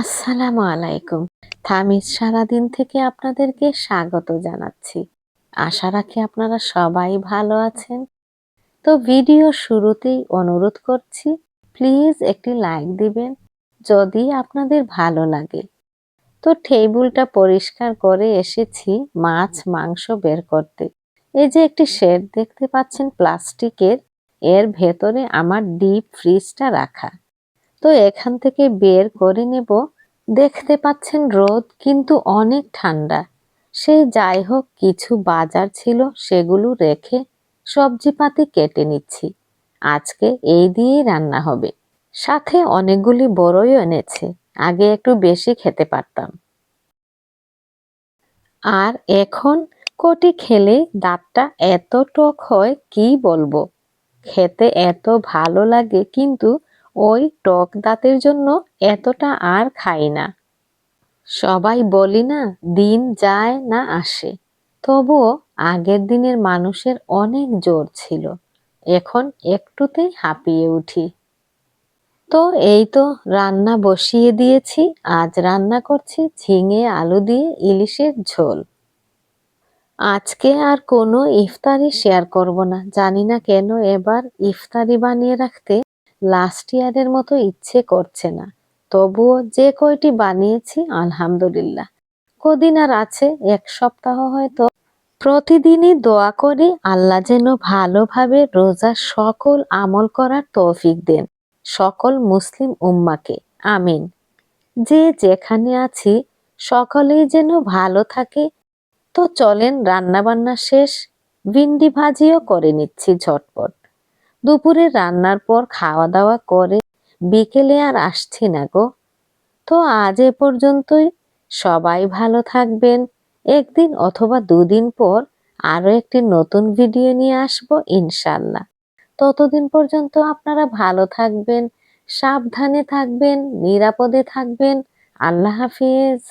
আসসালামু আলাইকুম। থামিজ সারাদিন থেকে আপনাদেরকে স্বাগত জানাচ্ছি। আশা রাখি আপনারা সবাই ভালো আছেন। তো ভিডিও শুরুতেই অনুরোধ করছি, প্লিজ একটি লাইক দিবেন যদি আপনাদের ভালো লাগে। তো টেবিলটা পরিষ্কার করে এসেছি মাছ, মাংস বের করতে। এই যে একটি শেড দেখতে পাচ্ছেন প্লাস্টিকের, এর ভেতরে আমার ডিপ ফ্রিজটা রাখা। তো এখান থেকে বের করে নেব। দেখতে পাচ্ছেন রোদ কিন্তু অনেক ঠান্ডা। সে যাই হোক, কিছু বাজার ছিল, সেগুলো রেখে সবজিপাতি কেটে নিচ্ছি। আজকে এই দিয়েই রান্না হবে। সাথে অনেকগুলি বড়ই এনেছে, আগে একটু বেশি খেতে পারতাম। আর এখন কটি খেলে দাঁতটা এত টক হয়, কি বলব? খেতে এত ভালো লাগে, কিন্তু ওই টক দাঁতের জন্য এতটা আর খাই না। সবাই বলি না, দিন যায় না আসে। তবুও আগের দিনের মানুষের অনেক জোর ছিল। এখন একটুতেই হাঁপিয়ে উঠি। তো এই তো রান্না বসিয়ে দিয়েছি, আজ রান্না করছি ঝিঙে আলু দিয়ে ইলিশের ঝোল। আজকে আর কোনো ইফতারি শেয়ার করব না, জানি না কেন এবার ইফতারি বানিয়ে রাখতে লাস্ট ইয়ারের মতো ইচ্ছে করছে না। তবুও যে কয়টি বানিয়েছি, আলহামদুলিল্লাহ। কদিন আর আছে, এক সপ্তাহ হয়তো। প্রতিদিনই দোয়া করি, আল্লাহ যেন ভালোভাবে রোজা সকল আমল করার তৌফিক দেন, সকল মুসলিম উম্মাকে। আমিন। যে যেখানে আছি, সকলেই যেন ভালো থাকে। তো চলেন, রান্নাবান্না শেষ, ভিন্ডি ভাজিও করে নিচ্ছি ঝটপট। দুপুরে রান্নার পর খাওয়া দাওয়া করে বিকেলে আর আসছি না গো। তো আজ এ পর্যন্তই। সবাই ভালো থাকবেন। একদিন অথবা দুদিন পর আরও একটি নতুন ভিডিও নিয়ে আসব ইনশাল্লাহ। ততদিন পর্যন্ত আপনারা ভালো থাকবেন, সাবধানে থাকবেন, নিরাপদে থাকবেন। আল্লাহ হাফিজ।